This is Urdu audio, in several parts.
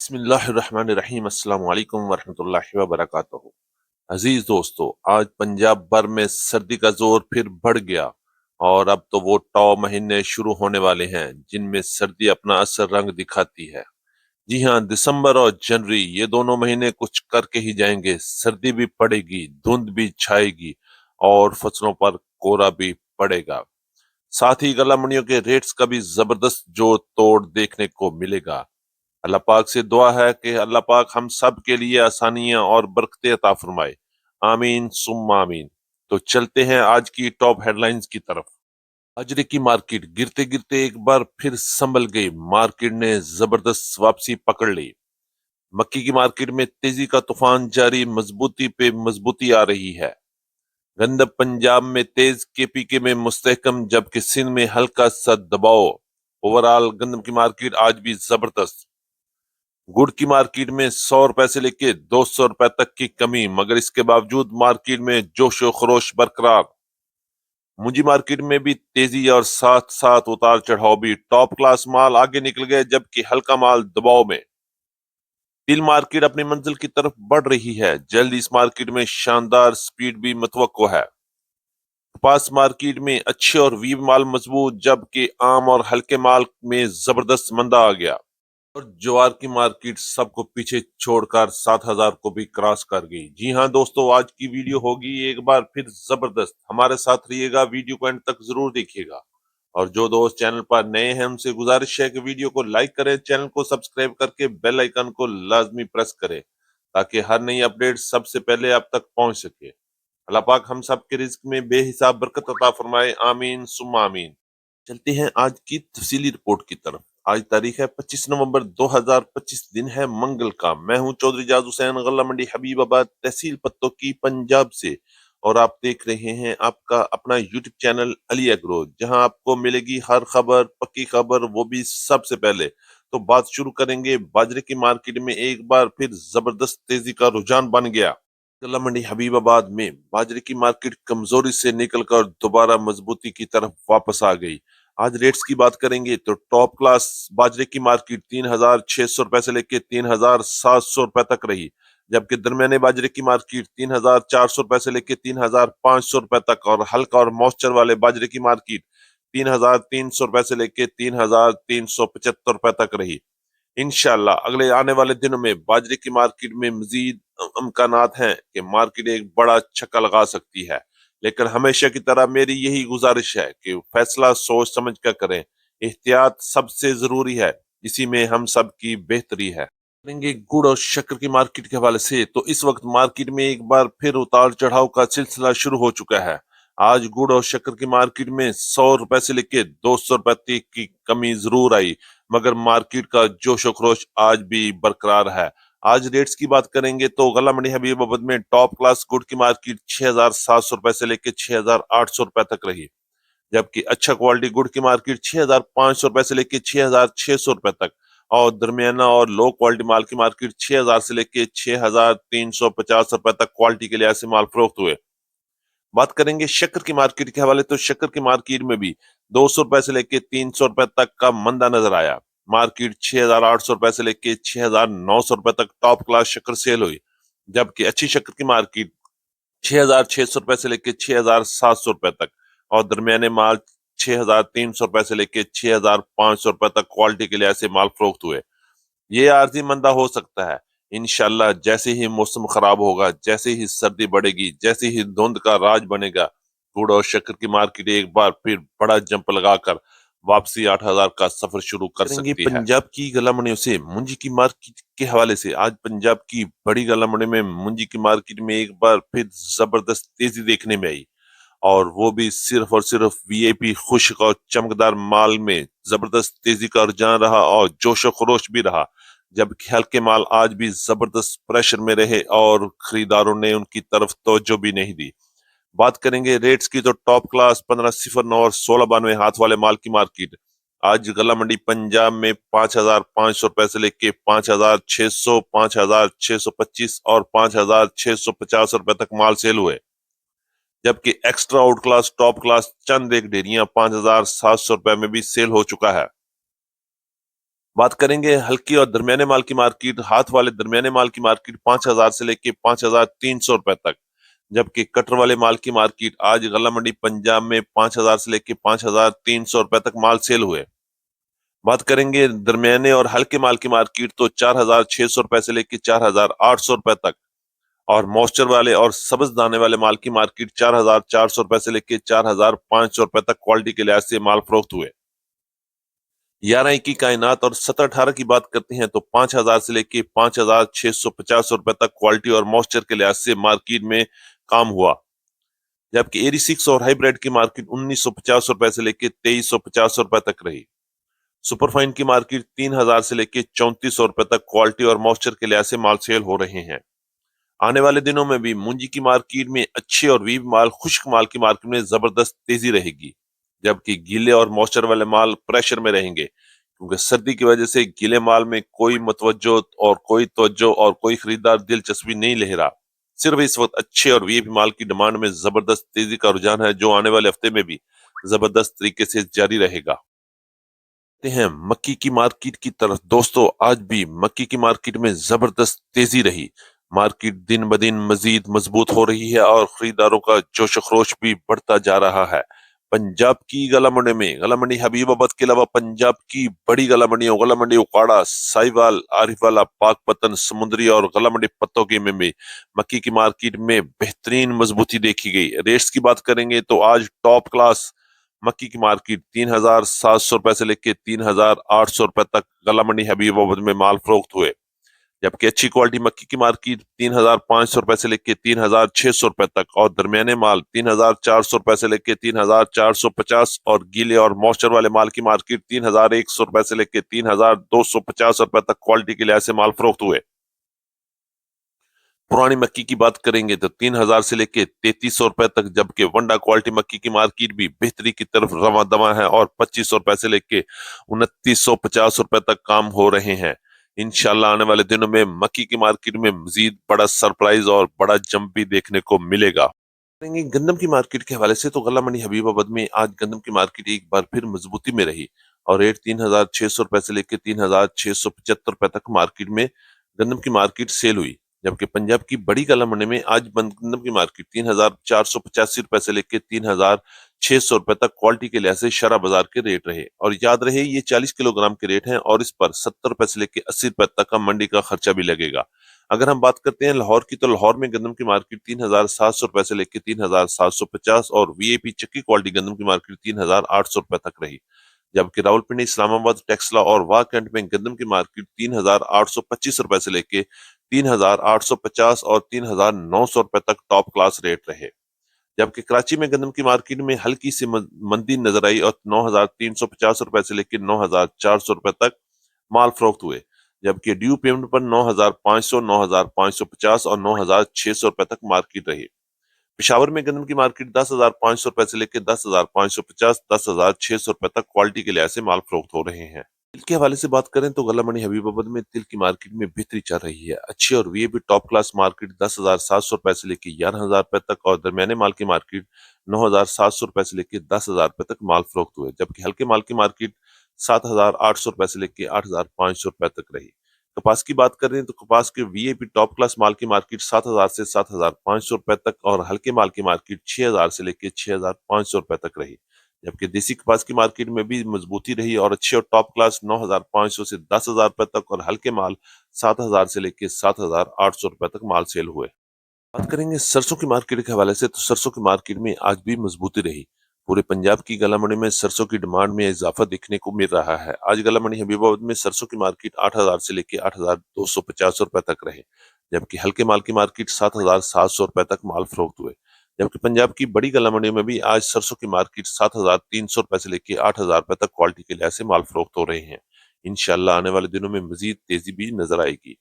بسم اللہ الرحمن الرحیم، السلام علیکم ورحمۃ اللہ وبرکاتہ۔ عزیز دوستو، آج پنجاب بھر میں سردی کا زور پھر بڑھ گیا اور اب تو وہ ٹو مہینے شروع ہونے والے ہیں جن میں سردی اپنا اثر رنگ دکھاتی ہے۔ جی ہاں دسمبر اور جنوری، یہ دونوں مہینے کچھ کر کے ہی جائیں گے۔ سردی بھی پڑے گی، دھند بھی چھائے گی اور فصلوں پر کورا بھی پڑے گا۔ ساتھ ہی گلا منڈیوں کے ریٹس کا بھی زبردست جوڑ توڑ دیکھنے کو ملے گا۔ اللہ پاک سے دعا ہے کہ اللہ پاک ہم سب کے لیے آسانیاں اور برکتیں عطا فرمائے۔ آمین سم آمین۔ تو چلتے ہیں آج کی ٹاپ ہیڈ لائنز کی طرف۔ اجرے کی مارکیٹ گرتے گرتے ایک بار پھر سنبھل گئی۔ مارکیٹ نے زبردست واپسی پکڑ لی۔ مکی کی مارکیٹ میں تیزی کا طوفان جاری، مضبوطی پہ مضبوطی آ رہی ہے۔ گندب پنجاب میں تیز کے پی کے میں مستحکم، جبکہ سندھ میں ہلکا سا دباؤ۔ اوورال گندم کی مارکیٹ آج بھی زبردست۔ گڑ کی مارکیٹ میں سو روپے سے لے کے دو سو روپے تک کی کمی، مگر اس کے باوجود مارکیٹ میں جوش و خروش برقرار۔ مجھے مارکیٹ میں بھی تیزی اور ساتھ ساتھ اتار چڑھاؤ بھی ٹاپ کلاس مال آگے نکل گئے، جبکہ ہلکا مال دباؤ میں۔ تل مارکیٹ اپنی منزل کی طرف بڑھ رہی ہے۔ جلد اس مارکیٹ میں شاندار سپیڈ بھی متوقع ہے۔ پاس مارکیٹ میں اچھے اور ویو مال مضبوط، جبکہ عام اور ہلکے مال میں زبردست مندہ آ گیا۔ اور جوار کی مارکیٹ سب کو پیچھے چھوڑ کر سات ہزار کو بھی کراس کر گئی۔ جی ہاں دوستو، آج کی ویڈیو ہوگی ایک بار پھر زبردست۔ ہمارے ساتھ رہیے گا، ویڈیو کو اینڈ تک ضرور دیکھیے گا۔ اور جو دوست چینل پر نئے ہیں، ان سے گزارش ہے کہ ویڈیو کو لائک کریں، چینل کو سبسکرائب کر کے بیل آئیکن کو لازمی پریس کریں تاکہ ہر نئی اپڈیٹ سب سے پہلے آپ تک پہنچ سکے۔ اللہ پاک ہم سب کے رزق میں بے حساب برکت عطا فرمائے۔ آمین سم آمین۔ چلتے ہیں آج کی تفصیلی رپورٹ کی طرف۔ آج تاریخ ہے پچیس نومبر دو ہزار پچیس دن ہے منگل کا۔ میں ہوں چودھری جاز حسین، غلہ منڈی حبیب آباد، تحصیل پتوں کی پنجاب سے۔ اور آپ دیکھ رہے ہیں آپ کا اپنا یوٹیوب چینل علی اگرو جہاں آپ کو ملے گی ہر خبر، پکی خبر، وہ بھی سب سے پہلے۔ تو بات شروع کریں گے باجرے کی مارکیٹ میں ایک بار پھر زبردست تیزی کا رجحان بن گیا۔ غلہ منڈی حبیب آباد میں باجرے کی مارکیٹ کمزوری سے نکل کر دوبارہ مضبوطی کی طرف واپس آ گئی۔ آج ریٹس کی بات کریں گے تو ٹاپ کلاس باجرے کی مارکیٹ تین ہزار چھ سو روپے سے لے کے تین ہزار سات سو روپے تک رہی، جبکہ درمیانے باجرے کی مارکیٹ تین ہزار چار سو روپے سے لے کے تین ہزار پانچ سو روپے تک اور ہلکا اور موسچر والے باجرے کی مارکیٹ تین ہزار تین سو روپے سے لے کے تین ہزار تین سو پچہتر روپے تک رہی۔ انشاءاللہ اگلے آنے والے دنوں میں باجرے کی مارکیٹ میں مزید امکانات ہیں کہ مارکیٹ ایک بڑا چھکا لگا سکتی ہے۔ لیکن ہمیشہ کی طرح میری یہی گزارش ہے کہ فیصلہ سوچ سمجھ کر کریں۔ احتیاط سب سے ضروری ہے، اسی میں ہم سب کی بہتری ہے۔ کریں گے گڑ اور شکر کی مارکیٹ کے حوالے سے، تو اس وقت مارکیٹ میں ایک بار پھر اتار چڑھاؤ کا سلسلہ شروع ہو چکا ہے۔ آج گڑ اور شکر کی مارکیٹ میں سو روپے سے لے کے دو سو روپے تک کی کمی ضرور آئی، مگر مارکیٹ کا جوش و خروش آج بھی برقرار ہے۔ آج ریٹس کی بات کریں گے تو غلہ منڈی حبیب آباد میں ٹاپ کلاس گڑ کی مارکیٹ چھ ہزار سات سو روپے سے لے کے چھ ہزار آٹھ سو روپے تک رہی، جبکہ اچھا کوالٹی گڑ کی مارکیٹ چھ ہزار پانچ سو روپے سے لے کے چھ ہزار چھ سو روپے تک، اور درمیانہ اور لو کوالٹی مال کی مارکیٹ چھ ہزار سے لے کے چھ ہزار تین سو پچاس روپے تک کوالٹی کے لحاظ سے مال فروخت ہوئے۔ بات کریں گے شکر کی مارکیٹ کے حوالے تو شکر کی مارکیٹ میں بھی دو سو روپے سے لے کے تین سو روپے تک کا مندہ نظر آیا۔ مارکیٹ چھ ہزار آٹھ سو روپے سے لے کے چھ ہزار نو سو روپے تک ٹاپ کلاس شکر سیل ہوئی، جبکہ اچھی شکر کی مارکیٹ چھ ہزار چھ سو روپے سے لے کے چھ ہزار سات سو روپے تک، اور درمیانے مال چھ ہزار تین سو روپے سے لے کے چھ ہزار پانچ سو روپے تک کوالٹی کے لحاظ سے مال فروخت ہوئے۔ یہ عارضی مندہ ہو سکتا ہے۔ انشاءاللہ جیسے ہی موسم خراب ہوگا، جیسے ہی سردی بڑھے گی، جیسے ہی دھند کا راج بنے گا، گڑ اور شکر کی مارکیٹ ایک بار پھر بڑا جمپ لگا کر واپسی آٹھ ہزار کا سفر شروع کر سکتی ہے۔ پنجاب کی گلا منڈیوں سے منجی کی مارکیٹ کے حوالے سے آج پنجاب کی بڑی گلا منڈی میں منجی کی مارکیٹ میں ایک بار پھر زبردست تیزی دیکھنے میں آئی۔ اور وہ بھی صرف اور صرف وی اے پی خشک اور چمکدار مال میں زبردست تیزی کا رجحان رہا اور جوش و خروش بھی رہا جبکہ ہلکے مال آج بھی زبردست پریشر میں رہے اور خریداروں نے ان کی طرف توجہ بھی نہیں دی۔ بات کریں گے ریٹس کی تو ٹاپ کلاس پندرہ صفر نو اور سولہ بانوے ہاتھ والے مال کی مارکیٹ آج گلا منڈی پنجاب میں پانچ ہزار پانچ سو روپے سے لے کے پانچ ہزار چھ سو، پانچ ہزار چھ سو پچیس اور پانچ ہزار چھ سو پچاس روپے تک مال سیل ہوئے. جبکہ extra out class top class چند ایک ڈیریاں پانچ ہزار سات سو روپے میں بھی سیل ہو چکا ہے. بات کریں گے ہلکی اور درمیانے مال کی مارکیٹ ہاتھ والے درمیانے مال کی مارکیٹ پانچ ہزار سے لے کے پانچ ہزار تین سو روپے تک. جبکہ کٹر والے مال کی مارکیٹ آج غلہ منڈی پنجاب میں پانچ ہزار سے لے کے پانچ ہزار تین سو روپے تک مال سیل ہوئے۔ بات کریں گے درمیانے اور ہلکے مال کی مارکیٹ تو چار ہزار چھ سو روپے سے لے کے چار ہزار آٹھ سو روپے تک۔ اور موسچر والے اور سبز دانے والے مال کی مارکیٹ چار ہزار چار سو روپے سے لے کے چار ہزار پانچ سو روپے تک کوالٹی کے لحاظ سے مال فروخت ہوئے۔ گیارہ کی کائنات اور ستر اٹھارہ کی بات کرتے ہیں تو پانچ ہزار سے لے کے پانچ ہزار چھ سو پچاس روپے تک کوالٹی اور موسچر کے لحاظ سے مارکیٹ میں کام ہوا۔ جبکہ ایری سکس اور ہائیبریڈ کی مارکیٹ انیس سو پچاس روپے سے لے کے تیئیس سو پچاس روپے تک رہی۔ سپر فائن کی مارکیٹ تین ہزار سے لے کے چونتیس سو روپے تک کوالٹی اور موسچر کے لحاظ سے مال سیل ہو رہے ہیں۔ آنے والے دنوں میں بھی مونجی کی مارکیٹ میں اچھے اور ویب مال، خشک مال کی مارکیٹ میں زبردست تیزی رہے گی۔ جبکہ گیلے اور موسچر والے مال پریشر میں رہیں گے، کیونکہ سردی کی وجہ سے گیلے مال میں کوئی متوجہ اور کوئی توجہ اور کوئی خریدار دلچسپی نہیں لے رہا صرف اس وقت اچھے اور وی مال کی ڈیمانڈ میں زبردست تیزی کا رجحان ہے جو آنے والے ہفتے میں بھی زبردست طریقے سے جاری رہے گا۔ ہیں، مکی کی مارکیٹ کی طرف، دوستو، آج بھی مکی کی مارکیٹ میں زبردست تیزی رہی۔ مارکیٹ دن بدن مزید مضبوط ہو رہی ہے اور خریداروں کا جوش و خروش بھی بڑھتا جا رہا ہے۔ پنجاب کی گلا منڈی میں۔ گلا منڈی حبیب آباد کے علاوہ پنجاب کی بڑی گلا منڈی گلا منڈی اکاڑا سائیوال، عارف والا، پاک پتن سمندری اور گلا منڈی پتوں کی میں بھی مکی کی مارکیٹ میں بہترین مضبوطی دیکھی گئی۔ ریٹس کی بات کریں گے تو آج ٹاپ کلاس مکی کی مارکیٹ تین ہزار سات سو روپے سے لے کے تین ہزار آٹھ سو روپے تک گلا منڈی حبیب آباد میں مال فروخت ہوئے۔ جبکہ اچھی کوالٹی مکی کی مارکیٹ تین ہزار پانچ سو روپے سے لے کے تین ہزار چھ سو روپے تک اور درمیانے مال تین ہزار چار سو روپے سے لے کے تین ہزار چار سو پچاس اور گیلے اور موسچر والے مال کی مارکیٹ تین ہزار ایک سو روپے سے لے کے تین ہزار دو سو پچاس روپے تک کوالٹی کے لحاظ سے مال فروخت ہوئے۔ پرانی مکی کی بات کریں گے تو تین ہزار سے لے کے تینتیس سو روپے تک جبکہ ونڈا کوالٹی مکی کی مارکیٹ بھی بہتری کی طرف رواں دواں ہے اور پچیس سو روپے سے لے کے انتیس سو پچاس روپے تک کام ہو رہے ہیں۔ انشاءاللہ آنے والے دنوں میں مکی کی مارکیٹ میں مزید بڑا سرپرائز اور بڑا جمپ بھی دیکھنے کو ملے گا۔ گندم کی مارکیٹ کے حوالے سے تو غلہ منی حبیب آباد میں آج گندم کی مارکیٹ ایک بار پھر مضبوطی میں رہی اور ریٹ تین ہزار چھ سو روپے سے لے کے تین ہزار چھ سو پچہتر روپے تک مارکیٹ میں گندم کی مارکیٹ سیل ہوئی، جبکہ پنجاب کی بڑی گلا منڈی میں آج گندم کی مارکیٹ تین ہزار چار سو پچاسی روپے سے لے کے تین ہزار چھ سو روپے تک کوالٹی کے لحاظ سے شرح بازار کے ریٹ رہے۔ اور یاد رہے، یہ چالیس کلو گرام کے ریٹ ہیں اور اس پر ستر روپے سے لے کے اسی روپے تک کا منڈی کا خرچہ بھی لگے گا۔ اگر ہم بات کرتے ہیں لاہور کی، تو لاہور میں گندم کی مارکیٹ تین ہزار سات سو روپے سے لے کے تین ہزار سات سو پچاس اور وی اے پی چکی کوالٹی گندم کی مارکیٹ تین ہزار آٹھ سو روپے تک رہی۔ جبکہ راول پنڈی اسلام آباد، ٹیکسلا اور واہ کینٹ میں گندم کی مارکیٹ تین ہزار آٹھ سو پچیس روپے سے لے کے تین ہزار آٹھ سو پچاس اور تین ہزار نو سو روپے تک ٹاپ کلاس ریٹ رہے۔ جبکہ کراچی میں گندم کی مارکیٹ میں ہلکی سی مندی نظر آئی اور نو ہزار تین سو پچاس روپے سے لے کے نو ہزار چار سو روپے تک مال فروخت ہوئے، جبکہ ڈیو پیمنٹ پر نو ہزار پانچ سو، نو ہزار پانچ سو پچاس اور نو ہزار چھ سو روپے تک مارکیٹ رہی۔ پشاور میں گندم کی مارکیٹ دس ہزار پانچ سو روپے سے لے کے دس ہزار پانچ سو پچاس، دس ہزار چھ سو روپے تک کوالٹی کے لحاظ سے مال فروخت ہو رہے ہیں۔ تل کے حوالے سے بات کریں تو غلہ منی حبیب آباد میں تل کی مارکیٹ میں بہتری چل رہی ہے۔ اچھی اور وی بھی ٹاپ کلاس مارکیٹ دس ہزار سات سو روپے سے لے کے گیارہ ہزار روپے تک اور درمیانے مال کی مارکیٹ نو ہزار سات سو روپے سے لے کے دس ہزار روپے تک مال فروخت ہوئے، جبکہ ہلکے مال کی مارکیٹ سات ہزار آٹھ سو روپے سے لے کے آٹھ ہزار پانچ سو روپے تک رہی۔ کپاس کی بات کر رہے ہیں تو کپاس کے وی اے پی ٹاپ کلاس مال کی مارکیٹ سات ہزار سے سات ہزار پانچ سو روپے تک اور ہلکے مال کی مارکیٹ چھ ہزار سے لے کے چھ ہزار پانچ سو روپے تک رہی۔ جبکہ دیسی کپاس کی مارکیٹ میں بھی مضبوطی رہی اور اچھے اور ٹاپ کلاس نو ہزار پانچ سو سے دس ہزار روپے تک اور ہلکے مال سات ہزار سے لے کے سات ہزار آٹھ سو روپے تک مال سیل ہوئے۔ بات کریں گے سرسوں کی مارکیٹ کے حوالے سے تو سرسوں کی مارکیٹ میں آج بھی مضبوطی رہی۔ پورے پنجاب کی گلا منڈی میں سرسوں کی ڈیمانڈ میں اضافہ دیکھنے کو مل رہا ہے۔ آج گلا منڈی حبیب آباد میں سرسوں کی مارکیٹ آٹھ ہزار سے لے کے آٹھ ہزار دو سو پچاس روپے تک رہے، جبکہ ہلکے مال کی مارکیٹ سات ہزار سات سو روپے تک مال فروخت ہوئے۔ جبکہ پنجاب کی بڑی گلا منڈی میں بھی آج سرسوں کی مارکیٹ سات ہزار تین سو روپے سے لے کے آٹھ ہزار روپے تک کوالٹی کے لحاظ سے مال فروخت ہو رہے ہیں۔ انشاءاللہ آنے والے دنوں میں مزید تیزی بھی نظر آئے گی۔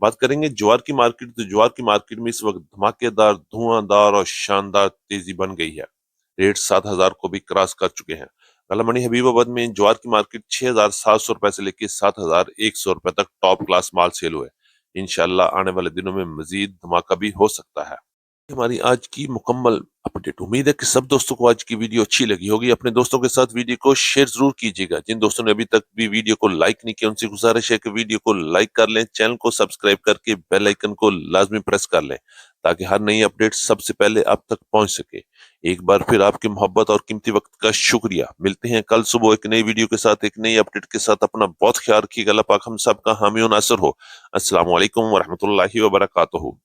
بات کریں گے جوار کی مارکیٹ تو جوار کی مارکیٹ میں اس وقت دھماکے دار دھواں دار اور شاندار تیزی بن گئی ہے۔ ریٹ سات ہزار کو بھی کراس کر چکے ہیں۔ منی حبیب آباد میں جوار کی مارکیٹ چھ ہزار سات سو روپے سے لے کے سات ہزار ایک سو روپے تک ٹاپ کلاس مال سیل ہوئے۔ انشاءاللہ آنے والے دنوں میں مزید دھماکہ بھی ہو سکتا ہے۔ ہماری آج کی مکمل اپڈیٹ امید ہے کہ سب دوستوں کو آج کی ویڈیو اچھی لگی ہوگی. اپنے دوستوں کے ساتھ ویڈیو کو شیئر ضرور کیجیے گا. جن دوستوں نے ابھی تک بھی ویڈیو کو لائک نہیں کیا، ان سے گزارش ہے کہ ویڈیو کو لائک کر لیں چینل کو سبسکرائب کر کے بیل آئیکن کو لازمی پریس کر لیں تاکہ ہر نئی اپڈیٹ سب سے پہلے آپ تک پہنچ سکے۔ ایک بار پھر آپ کی محبت اور قیمتی وقت کا شکریہ۔ ملتے ہیں کل صبح ایک نئی ویڈیو کے ساتھ، ایک نئی اپڈیٹ کے ساتھ. اپنا بہت خیال رکھیے گا اللہ پاک ہم سب کا حامی و ناصر ہو۔ السلام علیکم ورحمۃ اللہ وبرکاتہ۔